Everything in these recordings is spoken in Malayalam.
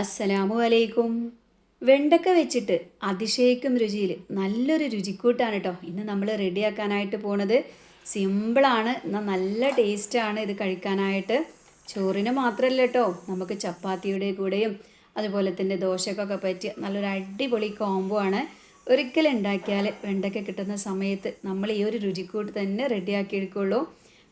അസ്സലാമു അലൈക്കും. വെണ്ടക്ക വെച്ചിട്ട് അതിശയിക്കും രുചിയിൽ നല്ലൊരു രുചിക്കൂട്ടാണ് കേട്ടോ ഇന്ന് നമ്മൾ റെഡിയാക്കാനായിട്ട് പോണത് സിമ്പിളാണ് എന്നാൽ നല്ല ടേസ്റ്റാണ് ഇത് കഴിക്കാനായിട്ട്. ചോറിന് മാത്രമല്ല കേട്ടോ നമുക്ക് ചപ്പാത്തിയുടെ കൂടെയും അതുപോലെ തന്നെ ദോശക്കൊക്കെ പറ്റിയ നല്ലൊരു അടിപൊളി കോംബോ ആണ്. ഒരിക്കലും ഉണ്ടാക്കിയാൽ വെണ്ടക്ക കിട്ടുന്ന സമയത്ത് നമ്മൾ ഈ ഒരു രുചിക്കൂട്ട് തന്നെ റെഡിയാക്കി എടുക്കുള്ളൂ.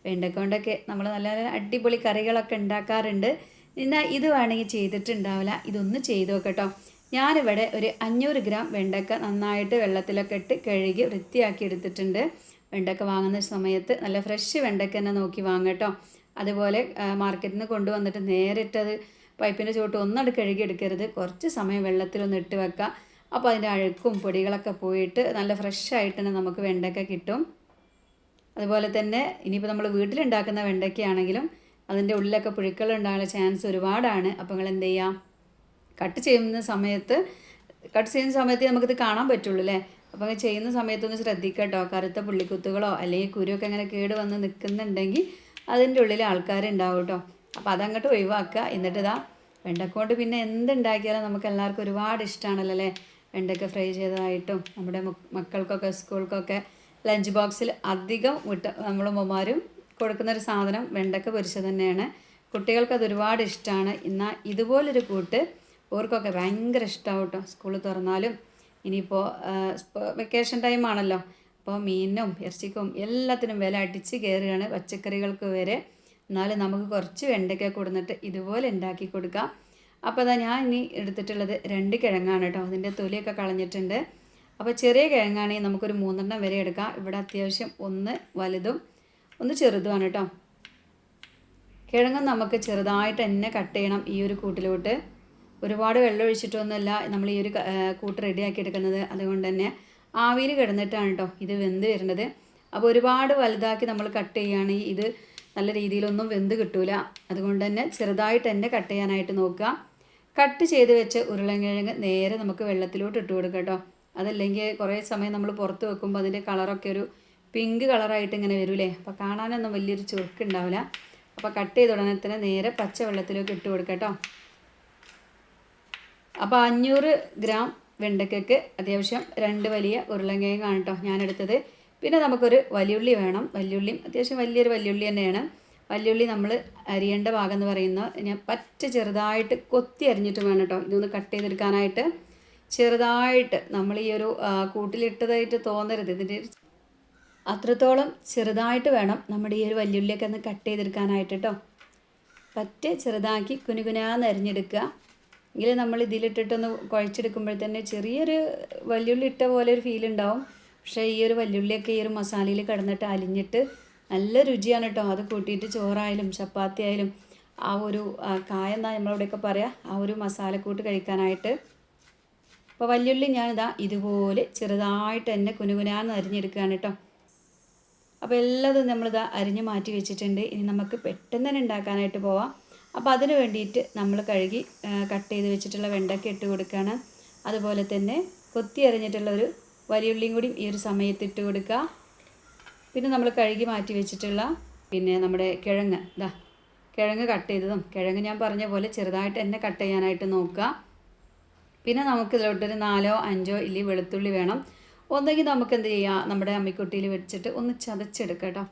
വെണ്ടക്ക കൊണ്ടൊക്കെ നമ്മൾ നല്ല നല്ല അടിപൊളി കറികളൊക്കെ ഉണ്ടാക്കാറുണ്ട്. എന്നാൽ ഇത് വേണമെങ്കിൽ ചെയ്തിട്ടുണ്ടാവില്ല. ഇതൊന്ന് ചെയ്ത് നോക്കട്ടോ. ഞാനിവിടെ ഒരു അഞ്ഞൂറ് ഗ്രാം വെണ്ടക്ക നന്നായിട്ട് വെള്ളത്തിലൊക്കെ ഇട്ട് കഴുകി വൃത്തിയാക്കി എടുത്തിട്ടുണ്ട്. വെണ്ടക്ക വാങ്ങുന്ന സമയത്ത് നല്ല ഫ്രഷ് വെണ്ടക്ക തന്നെ നോക്കി വാങ്ങട്ടോ അതുപോലെ മാർക്കറ്റിൽ നിന്ന് കൊണ്ടുവന്നിട്ട് നേരിട്ടത് പൈപ്പിന്റെ ചുവട്ട് ഒന്നട് കഴുകി എടുക്കരുത്. കുറച്ച് സമയം വെള്ളത്തിലൊന്ന് ഇട്ട് വെക്കുക അപ്പോൾ അതിന്റെ അഴുക്കും പൊടികളൊക്കെ പോയിട്ട് നല്ല ഫ്രഷ് ആയിട്ട് തന്നെ നമുക്ക് വെണ്ടക്ക കിട്ടും. അതുപോലെ തന്നെ ഇനിയിപ്പോൾ നമ്മൾ വീട്ടിലുണ്ടാക്കുന്ന വെണ്ടയ്ക്കയാണെങ്കിലും അതിന്റെ ഉള്ളിലൊക്കെ പുഴുക്കൾ ഉണ്ടാകാനുള്ള ചാൻസ് ഒരുപാടാണ്. അപ്പോൾ നിങ്ങൾ എന്ത് ചെയ്യാം? കട്ട് ചെയ്യുന്ന സമയത്ത് കട്ട് ചെയ്യുന്ന സമയത്ത് നമുക്കിത് കാണാൻ പറ്റുള്ളൂ അല്ലേ അപ്പോൾ അങ്ങനെ ചെയ്യുന്ന സമയത്തൊന്ന് ശ്രദ്ധിക്കട്ടോ. കറുത്ത പുള്ളിക്കുത്തുകളോ അല്ലെങ്കിൽ കുരുവൊക്കെ അങ്ങനെ കേട് വന്ന് നിൽക്കുന്നുണ്ടെങ്കിൽ അതിന്റെ ഉള്ളിൽ ആൾക്കാരുണ്ടാവും കേട്ടോ അപ്പോൾ അതങ്ങോട്ട് ഒഴിവാക്കുക. എന്നിട്ട് ഇതാ വെണ്ടക്കൊണ്ട് പിന്നെ എന്തുണ്ടാക്കിയാലും നമുക്ക് എല്ലാവർക്കും ഒരുപാട് ഇഷ്ടമാണല്ലോ അല്ലേ വെണ്ടയ്ക്ക ഫ്രൈ ചെയ്തതായിട്ടും നമ്മുടെ മക്കൾക്കൊക്കെ സ്കൂൾക്കൊക്കെ ലഞ്ച് ബോക്സിൽ അധികം വിട്ട നമ്മൾ ഉമ്മമാരും കൊടുക്കുന്ന ഒരു സാധനം വെണ്ടക്ക പൊരിച്ചത് തന്നെയാണ്. കുട്ടികൾക്ക് അത് ഒരുപാട് ഇഷ്ടമാണ് എന്നാൽ ഇതുപോലൊരു കൂട്ട് ഓർക്കൊക്കെ ഭയങ്കര ഇഷ്ടമാവും കേട്ടോ. സ്കൂൾ തുറന്നാലും ഇനിയിപ്പോൾ വെക്കേഷൻ ടൈം ആണല്ലോ. അപ്പോൾ മീനും ഇറച്ചിക്കും എല്ലാത്തിനും വില അടിച്ച് കയറുകയാണ് പച്ചക്കറികൾക്ക് വരെ. എന്നാലും നമുക്ക് കുറച്ച് വെണ്ടയ്ക്ക കൊടുന്നിട്ട് ഇതുപോലെ ഉണ്ടാക്കി കൊടുക്കാം. അപ്പോൾ അതാ ഞാൻ ഇനി എടുത്തിട്ടുള്ളത് രണ്ട് കിഴങ്ങാണ് കേട്ടോ. അതിന്റെ തൊലിയൊക്കെ കളഞ്ഞിട്ടുണ്ട്. അപ്പോൾ ചെറിയ കിഴങ്ങാണെങ്കിൽ നമുക്കൊരു മൂന്നെണ്ണം വരെ എടുക്കാം. ഇവിടെ അത്യാവശ്യം ഒന്ന് വലുതും ഒന്ന് ചെറുതുമാണ് കേട്ടോ. കിഴങ്ങ് നമുക്ക് ചെറുതായിട്ട് തന്നെ കട്ട് ചെയ്യണം ഈ ഒരു കൂട്ടിലോട്ട്. ഒരുപാട് വെള്ളം ഒഴിച്ചിട്ടൊന്നുമല്ല നമ്മൾ ഈ ഒരു കൂട്ട് റെഡിയാക്കി എടുക്കുന്നത്. അതുകൊണ്ട് തന്നെ ആവിയിൽ കിടന്നിട്ടാണ് കേട്ടോ ഇത് വെന്ത് വരുന്നത്. അപ്പോൾ ഒരുപാട് വലുതാക്കി നമ്മൾ കട്ട് ചെയ്യുകയാണെങ്കിൽ ഇത് നല്ല രീതിയിലൊന്നും വെന്ത് കിട്ടൂല. അതുകൊണ്ട് തന്നെ ചെറുതായിട്ട് തന്നെ കട്ട് ചെയ്യാനായിട്ട് നോക്കുക. കട്ട് ചെയ്ത് വെച്ച് ഉരുളൻകിഴങ്ങ് നേരെ നമുക്ക് വെള്ളത്തിലോട്ട് ഇട്ട് കൊടുക്കാം കേട്ടോ. അതല്ലെങ്കിൽ കുറേ സമയം നമ്മൾ പുറത്ത് വെക്കുമ്പോൾ അതിന്റെ കളറൊക്കെ ഒരു പിങ്ക് കളറായിട്ട് ഇങ്ങനെ വരൂലേ? അപ്പോൾ കാണാനൊന്നും വലിയൊരു ചുരുക്ക് ഉണ്ടാവില്ല അപ്പോൾ കട്ട് ചെയ്ത ഉടനെ തന്നെ നേരെ പച്ച വെള്ളത്തിലേക്ക് ഇട്ട് കൊടുക്കുക കേട്ടോ. അപ്പോൾ അഞ്ഞൂറ് ഗ്രാം വെണ്ടയ്ക്കക്ക് അത്യാവശ്യം രണ്ട് വലിയ ഉരുളൻകിഴങ്ങാണ് കേട്ടോ ഞാനെടുത്തത്. പിന്നെ നമുക്കൊരു വലിയുള്ളി വേണം. വലിയുള്ളിയും അത്യാവശ്യം വലിയൊരു വലിയുള്ളി തന്നെയാണ്. വലിയുള്ളി നമ്മൾ അരിയേണ്ട ഭാഗം എന്ന് പറയുന്നത് ഞാൻ പറ്റ ചെറുതായിട്ട് കൊത്തി അരിഞ്ഞിട്ട് വേണം കേട്ടോ. ഇതൊന്ന് കട്ട് ചെയ്തെടുക്കാനായിട്ട്. ചെറുതായിട്ട് നമ്മൾ ഈ ഒരു കൂട്ടിലിട്ടതായിട്ട് തോന്നരുത്. ഇതിന്റെ അത്രത്തോളം ചെറുതായിട്ട് വേണം നമ്മുടെ ഈ ഒരു വല്യുള്ളിയൊക്കെ ഒന്ന് കട്ട് ചെയ്തെടുക്കാനായിട്ട് കേട്ടോ പറ്റ ചെറുതാക്കി കുനുകുനാന്ന് അരിഞ്ഞെടുക്കുക. എങ്കിൽ നമ്മൾ ഇതിലിട്ടിട്ടൊന്ന് കുഴച്ചെടുക്കുമ്പോൾ തന്നെ ചെറിയൊരു വല്യുള്ളി ഇട്ട പോലെ ഒരു ഫീൽ ഉണ്ടാവും. പക്ഷേ ഈ ഒരു വല്യുള്ളിയൊക്കെ ഈ ഒരു മസാലയിൽ കിടന്നിട്ട് അലിഞ്ഞിട്ട് നല്ല രുചിയാണ് കേട്ടോ അത് കൂട്ടിയിട്ട് ചോറായാലും ചപ്പാത്തി ആയാലും ആ ഒരു കായ എന്നാ നമ്മളിവിടെയൊക്കെ പറയുക ആ ഒരു മസാലക്കൂട്ട് കഴിക്കാനായിട്ട്. അപ്പോൾ വല്യുള്ളി ഞാനിതാ ഇതുപോലെ ചെറുതായിട്ട് തന്നെ കുനുകുനാന്ന് അരിഞ്ഞെടുക്കുകയാണ് കേട്ടോ അപ്പോൾ എല്ലാതും നമ്മളിതാ അരിഞ്ഞ് മാറ്റി വെച്ചിട്ടുണ്ട്. ഇനി നമുക്ക് പെട്ടെന്ന് തന്നെ ഉണ്ടാക്കാനായിട്ട് പോവാം. അപ്പോൾ അതിന് വേണ്ടിയിട്ട് നമ്മൾ കഴുകി കട്ട് ചെയ്ത് വെച്ചിട്ടുള്ള വെണ്ടയ്ക്ക ഇട്ട് കൊടുക്കുകയാണ് അതുപോലെ തന്നെ കൊത്തി അരിഞ്ഞിട്ടുള്ള ഒരു വലിയുള്ളിയും കൂടി ഈ ഒരു സമയത്ത് ഇട്ട് കൊടുക്കുക. പിന്നെ നമ്മൾ കഴുകി മാറ്റി വെച്ചിട്ടുള്ള പിന്നെ നമ്മുടെ കിഴങ്ങ് ഇതാ കിഴങ്ങ് കട്ട് ചെയ്തതും കിഴങ്ങ് ഞാൻ പറഞ്ഞ പോലെ ചെറുതായിട്ട് തന്നെ കട്ട് ചെയ്യാനായിട്ട് നോക്കുക. പിന്നെ നമുക്ക് ഇതിലോട്ടൊരു നാലോ അഞ്ചോ ഇല്ലി വെളുത്തുള്ളി വേണം. ഒന്നെങ്കിൽ നമുക്ക് എന്ത് ചെയ്യാം? നമ്മുടെ അമ്മിക്കുട്ടിയിൽ വെച്ചിട്ട് ഒന്ന് ചതച്ചെടുക്കാം കേട്ടോ.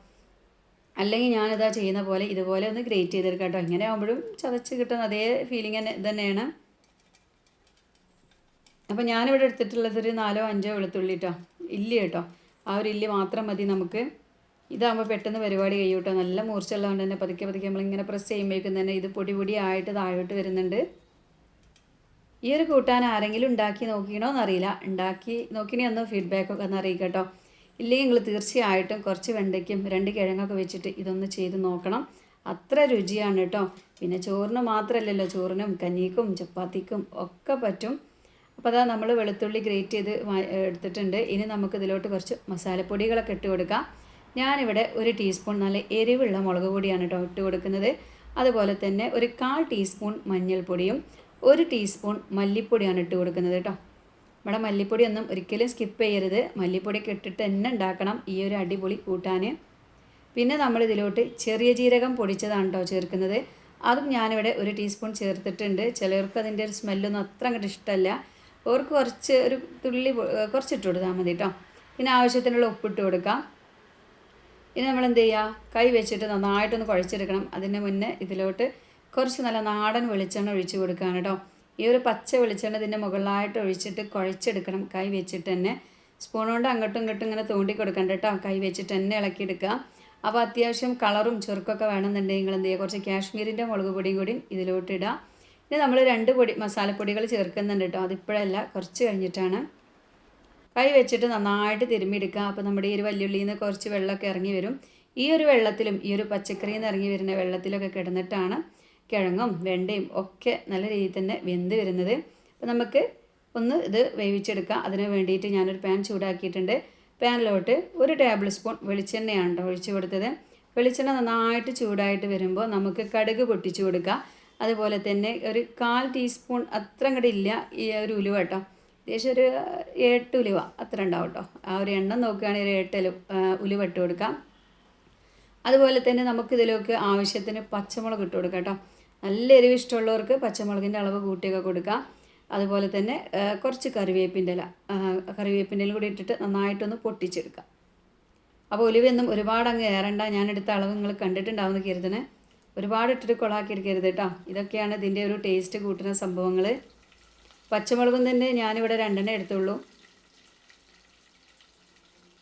അല്ലെങ്കിൽ ഞാനിതാ ചെയ്യുന്ന പോലെ ഇതുപോലെ ഒന്ന് ഗ്രേറ്റ് ചെയ്തെടുക്കാം കേട്ടോ. ഇങ്ങനെ ആകുമ്പോഴും ചതച്ച് കിട്ടുന്ന അതേ ഫീലിംഗ് തന്നെ തന്നെയാണ് അപ്പോൾ ഞാനിവിടെ എടുത്തിട്ടുള്ളത് ഒരു നാലോ അഞ്ചോ വെളുത്തുള്ളി കേട്ടോ ഇല്ലി കേട്ടോ. ആ ഒരു ഇല്ലി മാത്രം മതി നമുക്ക്. ഇതാകുമ്പോൾ പെട്ടെന്ന് പരിപാടി കഴിയും കേട്ടോ നല്ല മൂർച്ചയുള്ളതുകൊണ്ട് തന്നെ പതുക്കെ പതുക്കെ നമ്മളിങ്ങനെ പ്രസ് ചെയ്യുമ്പോഴേക്കും തന്നെ ഇത് പൊടി താഴോട്ട് വരുന്നുണ്ട്. ഈ ഒരു കൂട്ടാൻ ആരെങ്കിലും ഉണ്ടാക്കി നോക്കിയണോ എന്നറിയില്ല. ഉണ്ടാക്കി നോക്കിനി ഒന്ന് ഫീഡ്ബാക്കൊക്കെ ഒന്ന് അറിയിക്കട്ടോ ഇല്ലെങ്കിൽ നിങ്ങൾ തീർച്ചയായിട്ടും കുറച്ച് വെണ്ടയ്ക്കും രണ്ട് കിഴങ്ങൊക്കെ വെച്ചിട്ട് ഇതൊന്ന് ചെയ്ത് നോക്കണം. അത്ര രുചിയാണ് കേട്ടോ. പിന്നെ ചോറിന് മാത്രമല്ലല്ലോ ചോറിനും കഞ്ഞിക്കും ചപ്പാത്തിക്കും ഒക്കെ പറ്റും. അപ്പോൾ അതാ നമ്മൾ വെളുത്തുള്ളി ഗ്രേറ്റ് ചെയ്ത് എടുത്തിട്ടുണ്ട്. ഇനി നമുക്ക് ഇതിലോട്ട് കുറച്ച് മസാലപ്പൊടികളൊക്കെ ഇട്ട് കൊടുക്കാം. ഞാനിവിടെ ഒരു ടീസ്പൂൺ നല്ല എരിവുള്ള മുളക് പൊടിയാണ് കേട്ടോ ഇട്ട് കൊടുക്കുന്നത്. അതുപോലെ തന്നെ ഒരു കാൽ ടീസ്പൂൺ മഞ്ഞൾപ്പൊടിയും ഒരു ടീസ്പൂൺ മല്ലിപ്പൊടിയാണ് ഇട്ട് കൊടുക്കുന്നത് കേട്ടോ. നമ്മുടെ മല്ലിപ്പൊടി ഒന്നും ഒരിക്കലും സ്കിപ്പ് ചെയ്യരുത്. മല്ലിപ്പൊടിയൊക്കെ ഇട്ടിട്ട് തന്നെ ഉണ്ടാക്കണം ഈ ഒരു അടിപൊളി കൂട്ടാൻ പിന്നെ നമ്മൾ ഇതിലോട്ട് ചെറിയ ജീരകം പൊടിച്ചതാണ് കേട്ടോ ചേർക്കുന്നത്. അതും ഞാനിവിടെ ഒരു ടീസ്പൂൺ ചേർത്തിട്ടുണ്ട്. ചിലർക്ക് അതിന്റെ ഒരു സ്മെല്ലൊന്നും അത്ര അങ്ങോട്ട് ഇഷ്ടമല്ല അവർക്ക് കുറച്ച് ഒരു തുള്ളി കുറച്ചിട്ട് കൊടുത്താൽ മതി കേട്ടോ. പിന്നെ ആവശ്യത്തിനുള്ള ഉപ്പിട്ട് കൊടുക്കാം. ഇനി നമ്മൾ എന്ത് ചെയ്യുക? കൈ വെച്ചിട്ട് നന്നായിട്ടൊന്ന് കുഴച്ചെടുക്കണം. അതിന് മുന്നേ ഇതിലോട്ട് കുറച്ച് നല്ല നാടൻ വെളിച്ചെണ്ണ ഒഴിച്ച് കൊടുക്കുകയാണ് കേട്ടോ. ഈ ഒരു പച്ച വെളിച്ചെണ്ണ ഇതിന്റെ മുകളിലായിട്ട് ഒഴിച്ചിട്ട് കുഴച്ചെടുക്കണം. കൈ വെച്ചിട്ട് തന്നെ. സ്പൂൺ കൊണ്ട് അങ്ങോട്ടും ഇങ്ങോട്ടും ഇങ്ങനെ തോണ്ടി കൊടുക്കണ്ട കേട്ടോ. കൈ വെച്ചിട്ട് തന്നെ ഇളക്കിയെടുക്കുക അപ്പോൾ അത്യാവശ്യം കളറും ചുരുക്കൊക്കെ വേണമെന്നുണ്ടെങ്കിൽ നിങ്ങൾ എന്ത് ചെയ്യുക? കുറച്ച് കാശ്മീരിന്റെ മുളക് പൊടിയും കൂടി ഇതിലോട്ട് ഇടുക. ഇനി നമ്മൾ രണ്ട് പൊടി മസാലപ്പൊടികൾ ചേർക്കുന്നുണ്ട് കേട്ടോ. അതിപ്പോഴല്ല കുറച്ച് കഴിഞ്ഞിട്ടാണ്. കൈ വെച്ചിട്ട് നന്നായിട്ട് തിരുമ്മിയെടുക്കുക. അപ്പോൾ നമ്മുടെ ഈ ഒരു വല്യുള്ളിയിൽ നിന്ന് കുറച്ച് വെള്ളമൊക്കെ ഇറങ്ങി വരും. ഈ ഒരു വെള്ളത്തിലും ഈ ഒരു പച്ചക്കറിയിൽ നിന്ന് ഇറങ്ങി വരുന്ന വെള്ളത്തിലൊക്കെ കിടന്നിട്ടാണ് കിഴങ്ങും വെണ്ടയും ഒക്കെ നല്ല രീതിയിൽ തന്നെ വെന്ത് വരുന്നത്. അപ്പോൾ നമുക്ക് ഒന്ന് ഇത് വേവിച്ചെടുക്കാം. അതിന് വേണ്ടിയിട്ട് ഞാനൊരു പാൻ ചൂടാക്കിയിട്ടുണ്ട്. പാനിലോട്ട് ഒരു ടേബിൾ സ്പൂൺ വെളിച്ചെണ്ണയാണ് കേട്ടോ ഒഴിച്ചു കൊടുത്തത്. വെളിച്ചെണ്ണ നന്നായിട്ട് ചൂടായിട്ട് വരുമ്പോൾ നമുക്ക് കടുക് പൊട്ടിച്ചു കൊടുക്കുക അതുപോലെ തന്നെ ഒരു കാൽ ടീസ്പൂൺ അത്ര അങ്ങോട്ട് ഇല്ല ഈ ഒരു ഉലുവ കേട്ടോ. ഏകദേശം ഒരു എട്ട് ഉലുവ അത്ര ഉണ്ടാവും കേട്ടോ. ആ ഒരു എണ്ണം നോക്കുകയാണെങ്കിൽ ഒരു എട്ട് ഉലുവ ഇട്ട് കൊടുക്കാം. അതുപോലെ തന്നെ നമുക്കിതിലേക്ക് ആവശ്യത്തിന് പച്ചമുളക് ഇട്ട് കൊടുക്കാം കേട്ടോ. നല്ല എരിവ് ഇഷ്ടമുള്ളവർക്ക് പച്ചമുളകിന്റെ അളവ് കൂട്ടിയൊക്കെ കൊടുക്കാം. അതുപോലെ തന്നെ കുറച്ച് കറിവേപ്പിന്റെ ഇല കറിവേപ്പിന്റെ ഇല കൂടി ഇട്ടിട്ട് നന്നായിട്ടൊന്ന് പൊട്ടിച്ചെടുക്കാം. അപ്പോൾ ഒലിവെന്നും ഒരുപാട് അങ്ങ് ഏറണ്ട. ഞാനെടുത്ത അളവ് നിങ്ങൾ കണ്ടിട്ടുണ്ടാവുമെന്ന് കരുതണേ. ഒരുപാട് ഇട്ടിട്ട് കൊളാക്കി എടുക്കരുത് കേട്ടോ. ഇതൊക്കെയാണ് ഇതിന്റെ ഒരു ടേസ്റ്റ് കൂട്ടുന്ന സംഭവങ്ങൾ പച്ചമുളകും തന്നെ ഞാനിവിടെ രണ്ടെണ്ണം എടുത്തുള്ളൂ.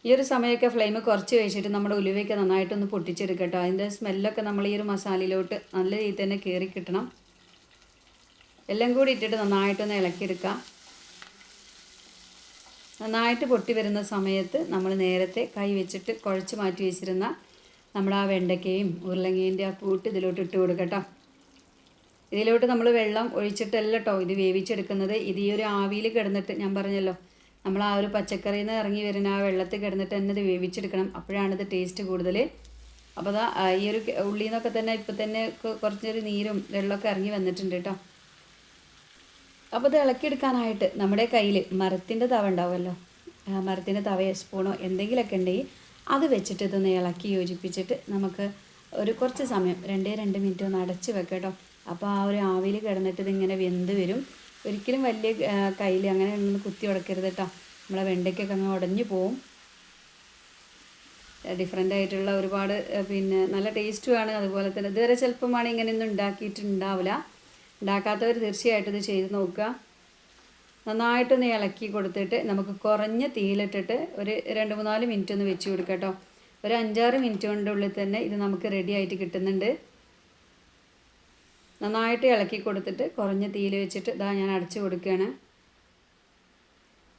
ഈ ഒരു സമയമൊക്കെ ഫ്ലെയിം കുറച്ച് വെച്ചിട്ട് നമ്മുടെ ഉലുവയൊക്കെ നന്നായിട്ടൊന്ന് പൊട്ടിച്ചെടുക്കട്ടോ. അതിന്റെ സ്മെല്ലൊക്കെ നമ്മൾ ഈ ഒരു മസാലയിലോട്ട് നല്ല രീതിയിൽ തന്നെ കയറി കിട്ടണം. എല്ലാം കൂടി ഇട്ടിട്ട് നന്നായിട്ടൊന്ന് ഇളക്കിയെടുക്കാം. നന്നായിട്ട് പൊട്ടി വരുന്ന സമയത്ത് നമ്മൾ നേരത്തെ കൈ വെച്ചിട്ട് കുഴച്ച് മാറ്റി വെച്ചിരുന്ന നമ്മുടെ ആ വെണ്ടയ്ക്കയും ഉരുളങ്ങേന്റെ ആ കൂട്ട് ഇതിലോട്ട് ഇട്ട് കൊടുക്കട്ടോ. ഇതിലോട്ട് നമ്മൾ വെള്ളം ഒഴിച്ചിട്ടല്ല ഇത് വേവിച്ചെടുക്കുന്നത്. ഇത് ഈ ഒരു ആവിയിൽ കിടന്നിട്ട് ഞാൻ പറഞ്ഞല്ലോ നമ്മൾ ആ ഒരു പച്ചക്കറിയിൽ നിന്ന് ഇറങ്ങി വരുന്ന ആ വെള്ളത്തിൽ കിടന്നിട്ട് തന്നെ ഇത് വേവിച്ചെടുക്കണം. അപ്പോഴാണ് ഇത് ടേസ്റ്റ് കൂടുതൽ. അപ്പോൾ അതാ ഈ ഒരു ഉള്ളിൽ നിന്നൊക്കെ തന്നെ ഇപ്പം തന്നെ കുറച്ചൊരു നീരും വെള്ളമൊക്കെ ഇറങ്ങി വന്നിട്ടുണ്ട് കേട്ടോ. അപ്പോൾ ഇത് ഇളക്കിയെടുക്കാനായിട്ട് നമ്മുടെ കയ്യിൽ മരത്തിന്റെ തവ ഉണ്ടാവുമല്ലോ. മരത്തിന്റെ തവയോ സ്പൂണോ എന്തെങ്കിലുമൊക്കെ ഉണ്ടെങ്കിൽ അത് വെച്ചിട്ട് ഇതൊന്ന് ഇളക്കി യോജിപ്പിച്ചിട്ട് നമുക്ക് ഒരു കുറച്ച് സമയം രണ്ടേ രണ്ട് മിനിറ്റ് ഒന്ന് അടച്ച് വെക്കാം കേട്ടോ. അപ്പോൾ ആ ഒരു ആവിയിൽ കിടന്നിട്ട് ഇതിങ്ങനെ വെന്ത് വരും. ഒരിക്കലും വലിയ കയ്യിൽ അങ്ങനെ ഒന്ന് കുത്തി ഉടക്കരുത് കേട്ടോ നമ്മളെ വെണ്ടയ്ക്കൊക്കെ അങ്ങ് ഉടഞ്ഞു പോവും. ഡിഫറെന്റ് ആയിട്ടുള്ള ഒരുപാട് പിന്നെ നല്ല ടേസ്റ്റുമാണ് അതുപോലെ തന്നെ. ഇതുവരെ ചിലപ്പം ആണ് ഇങ്ങനെയൊന്നും ഉണ്ടാക്കിയിട്ടുണ്ടാവില്ല ഉണ്ടാക്കാത്തവർ തീർച്ചയായിട്ടും ഇത് ചെയ്ത് നോക്കുക. നന്നായിട്ടൊന്ന് ഇളക്കി കൊടുത്തിട്ട് നമുക്ക് കുറഞ്ഞ തീയിലിട്ടിട്ട് ഒരു രണ്ട് മൂന്നാൽ മിനിറ്റ് ഒന്ന് വെച്ച് കൊടുക്കാം കേട്ടോ ഒരു അഞ്ചാറ് മിനിറ്റ് കൊണ്ടുള്ളിൽ തന്നെ ഇത് നമുക്ക് റെഡി ആയിട്ട് കിട്ടുന്നുണ്ട്. നന്നായിട്ട് ഇളക്കി കൊടുത്തിട്ട് കുറഞ്ഞ തീയിൽ വെച്ചിട്ട് ഇതാ ഞാൻ അടച്ചു കൊടുക്കുകയാണ്.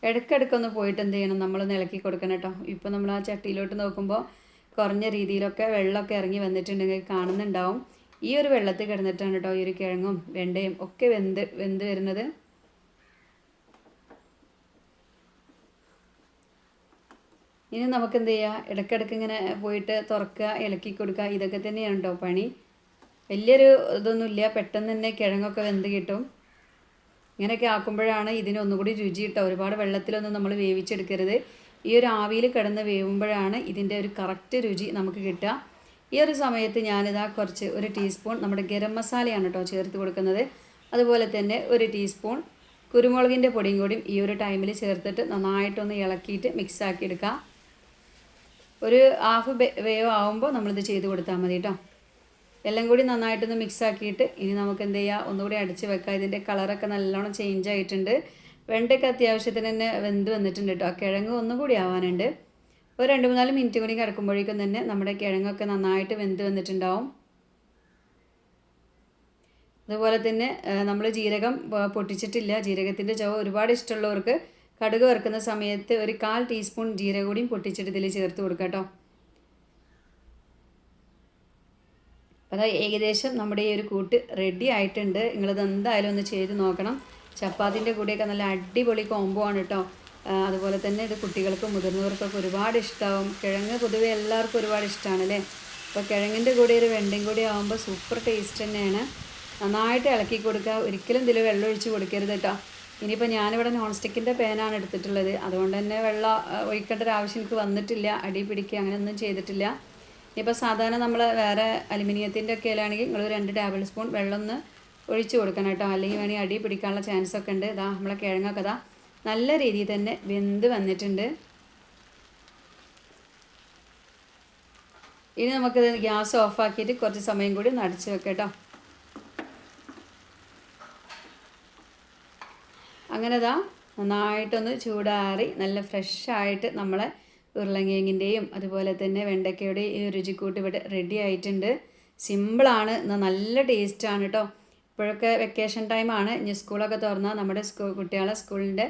ഇടയ്ക്കിടയ്ക്കൊന്ന് പോയിട്ട് എന്ത് ചെയ്യണം? നമ്മളൊന്ന് ഇളക്കി കൊടുക്കണം കേട്ടോ. ഇപ്പോൾ നമ്മൾ ആ ചട്ടിയിലോട്ട് നോക്കുമ്പോൾ കുറഞ്ഞ രീതിയിലൊക്കെ വെള്ളമൊക്കെ ഇറങ്ങി വന്നിട്ടുണ്ടെങ്കിൽ കാണുന്നുണ്ടാവും. ഈ ഒരു വെള്ളത്തിൽ കിടന്നിട്ടാണ് കേട്ടോ ഈ ഒരു കിഴങ്ങും വെണ്ടയും ഒക്കെ വെന്ത് വെന്ത് വരുന്നത്. ഇനി നമുക്ക് എന്ത് ചെയ്യുക ഇടയ്ക്കിടയ്ക്ക് ഇങ്ങനെ പോയിട്ട് തുറക്കുക ഇളക്കി കൊടുക്കുക ഇതൊക്കെ തന്നെയാണ് കേട്ടോ പണി. വലിയൊരു ഇതൊന്നുമില്ല. പെട്ടെന്ന് തന്നെ കിഴങ്ങൊക്കെ വെന്ത് കിട്ടും. ഇങ്ങനെയൊക്കെ ആക്കുമ്പോഴാണ് ഇതിനൊന്നുകൂടി രുചി കിട്ടുക. ഒരുപാട് വെള്ളത്തിലൊന്നും നമ്മൾ വേവിച്ചെടുക്കരുത്. ഈ ഒരു ആവിയിൽ കിടന്ന് വേവുമ്പോഴാണ് ഇതിന്റെ ഒരു കറക്റ്റ് രുചി നമുക്ക് കിട്ടുക. ഈ ഒരു സമയത്ത് ഞാനിതാ കുറച്ച് ഒരു ടീസ്പൂൺ നമ്മുടെ ഗരം മസാലയാണ് കേട്ടോ ചേർത്ത് കൊടുക്കുന്നത്. അതുപോലെ തന്നെ ഒരു ടീസ്പൂൺ കുരുമുളകിന്റെ പൊടിയും കൂടിയും ഈ ഒരു ടൈമിൽ ചേർത്തിട്ട് നന്നായിട്ടൊന്ന് ഇളക്കിയിട്ട് മിക്സ് എടുക്കുക. ഒരു ഹാഫ് വേവ് ആവുമ്പോൾ നമ്മളിത് ചെയ്ത് കൊടുത്താൽ മതി കേട്ടോ. എല്ലാം കൂടി നന്നായിട്ടൊന്ന് മിക്സ് ആക്കിയിട്ട് ഇനി നമുക്ക് എന്ത് ചെയ്യുക ഒന്നുകൂടി അടിച്ച് വെക്കാം. ഇതിന്റെ കളറൊക്കെ നല്ലോണം ചേഞ്ച് ആയിട്ടുണ്ട്. വെണ്ടയ്ക്ക് അത്യാവശ്യത്തിന് തന്നെ വെന്ത് വന്നിട്ടുണ്ട് കേട്ടോ കിഴങ്ങ് ഒന്നുകൂടി ആവാനുണ്ട്. ഒരു രണ്ട് മൂന്നാൽ മിനിറ്റ് കൂടി കിടക്കുമ്പോഴേക്കും തന്നെ നമ്മുടെ കിഴങ്ങൊക്കെ നന്നായിട്ട് വെന്ത് വന്നിട്ടുണ്ടാവും. അതുപോലെ തന്നെ നമ്മൾ ജീരകം പൊട്ടിച്ചിട്ടില്ല. ജീരകത്തിന്റെ ചവ ഒരുപാട് ഇഷ്ടമുള്ളവർക്ക് കടുക് വറുക്കുന്ന സമയത്ത് ഒരു കാൽ ടീസ്പൂൺ ജീരകൂടിയും പൊട്ടിച്ചിട്ട് ഇതിൽ ചേർത്ത് കൊടുക്കാം കേട്ടോ അപ്പോൾ ഏകദേശം നമ്മുടെ ഈ ഒരു കൂട്ട് റെഡി ആയിട്ടുണ്ട്. നിങ്ങളത് എന്തായാലും ഒന്ന് ചെയ്ത് നോക്കണം. ചപ്പാത്തിന്റെ കൂടെയൊക്കെ നല്ല അടിപൊളി കോംബോ ആണ് കേട്ടോ. അതുപോലെ തന്നെ ഇത് കുട്ടികൾക്കും മുതിർന്നവർക്കൊക്കെ ഒരുപാട് ഇഷ്ടമാവും കിഴങ്ങ് പൊതുവെ എല്ലാവർക്കും ഒരുപാട് ഇഷ്ടമാണ് അല്ലേ? അപ്പോൾ കിഴങ്ങിന്റെ കൂടെ ഒരു വെണ്ടയും കൂടി ആകുമ്പോൾ സൂപ്പർ ടേസ്റ്റ് തന്നെയാണ്. നന്നായിട്ട് ഇളക്കി കൊടുക്കുക. ഒരിക്കലും ഇതിൽ വെള്ളം ഒഴിച്ച് കൊടുക്കരുത് കേട്ടോ. ഇനിയിപ്പോൾ ഞാനിവിടെ നോൺ സ്റ്റിക്കിന്റെ പാനാണ് എടുത്തിട്ടുള്ളത്. അതുകൊണ്ട് തന്നെ വെള്ളം ഒഴിക്കേണ്ട ഒരു ആവശ്യം എനിക്ക് വന്നിട്ടില്ല. അടി പിടിക്കുക അങ്ങനെയൊന്നും ചെയ്തിട്ടില്ല. ഇപ്പോൾ സാധാരണ നമ്മൾ വേറെ അലുമിനിയത്തിന്റെ ഒക്കെ ആണെങ്കിൽ നിങ്ങൾ രണ്ട് ടേബിൾ സ്പൂൺ വെള്ളം ഒന്ന് ഒഴിച്ചു കൊടുക്കണം കേട്ടോ. അല്ലെങ്കിൽ വേണമെങ്കിൽ അടി പിടിക്കാനുള്ള ചാൻസ് ഒക്കെ ഉണ്ട്. ഇതാ നമ്മളെ കിഴങ്ങൊക്കെ ഇതാ നല്ല രീതിയിൽ തന്നെ വെന്ത് വന്നിട്ടുണ്ട്. ഇനി നമുക്കിത് ഗ്യാസ് ഓഫാക്കിയിട്ട് കുറച്ച് സമയം കൂടി ഒന്ന് അടച്ച് വെക്കാം കേട്ടോ. അങ്ങനെ നന്നായിട്ടൊന്ന് ചൂടാറി നല്ല ഫ്രഷായിട്ട് നമ്മളെ ഉരുളങ്കിഴങ്ങിന്റെയും അതുപോലെ തന്നെ വെണ്ടയ്ക്കയുടെയും ഈ രുചിക്കൂട്ട് ഇവിടെ റെഡി ആയിട്ടുണ്ട്. സിമ്പിളാണ് എന്നാൽ നല്ല ടേസ്റ്റാണ് കേട്ടോ ഇപ്പോഴൊക്കെ വെക്കേഷൻ ടൈമാണ് ഇനി സ്കൂളൊക്കെ തുറന്നാൽ നമ്മുടെ സ്കൂൾ കുട്ടികളെ സ്കൂളിന്റെ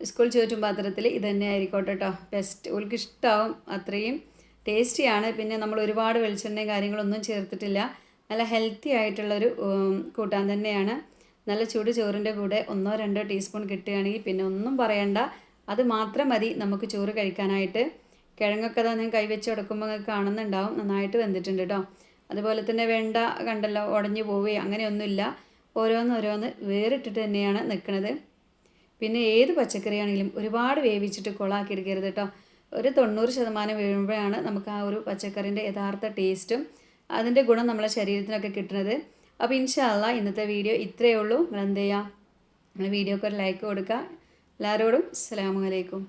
സ്കൂൾ ചുറ്റും പാത്രത്തിൽ ഇത് തന്നെ ആയിരിക്കോട്ടെ കേട്ടോ ബെസ്റ്റ് ഓൾക്ക് ഇഷ്ടമാവും അത്രയും ടേസ്റ്റിയാണ് പിന്നെ നമ്മൾ ഒരുപാട് വെളിച്ചെണ്ണയും കാര്യങ്ങളൊന്നും ചേർത്തിട്ടില്ല. നല്ല ഹെൽത്തി ആയിട്ടുള്ളൊരു കൂട്ടാൻ തന്നെയാണ്. നല്ല ചൂട് ചോറിന്റെ കൂടെ ഒന്നോ രണ്ടോ ടീസ്പൂൺ കിട്ടുകയാണെങ്കിൽ പിന്നെ ഒന്നും പറയണ്ട. അത് മാത്രം മതി നമുക്ക് ചോറ് കഴിക്കാനായിട്ട്. കിഴങ്ങൊക്കെ തന്നെ ഞാൻ കൈവച്ച് കൊടുക്കുമ്പോൾ കാണുന്നുണ്ടാവും. നന്നായിട്ട് വെന്തിട്ടുണ്ട് കേട്ടോ അതുപോലെ തന്നെ വെണ്ട കണ്ടല്ലോ ഉടഞ്ഞു പോവുകയോ അങ്ങനെയൊന്നുമില്ല. ഓരോന്ന് ഓരോന്ന് വേറിട്ടിട്ട് തന്നെയാണ് നിൽക്കുന്നത് പിന്നെ ഏത് പച്ചക്കറിയാണെങ്കിലും ഒരുപാട് വേവിച്ചിട്ട് കൊളാക്കി എടുക്കരുത് കേട്ടോ ഒരു തൊണ്ണൂറ് ശതമാനം വീഴുമ്പോഴാണ് നമുക്ക് ആ ഒരു പച്ചക്കറിന്റെ യഥാർത്ഥ ടേസ്റ്റും അതിന്റെ ഗുണം നമ്മളെ ശരീരത്തിനൊക്കെ കിട്ടുന്നത്. അപ്പോൾ ഇൻഷാല്ല ഇന്നത്തെ വീഡിയോ ഇത്രയേ ഉള്ളൂ. നിങ്ങൾ എന്ത് ചെയ്യുക വീഡിയോക്ക് ഒരു ലൈക്ക് കൊടുക്കുക. എല്ലാവരോടും അസ്സലാമു അലൈക്കും.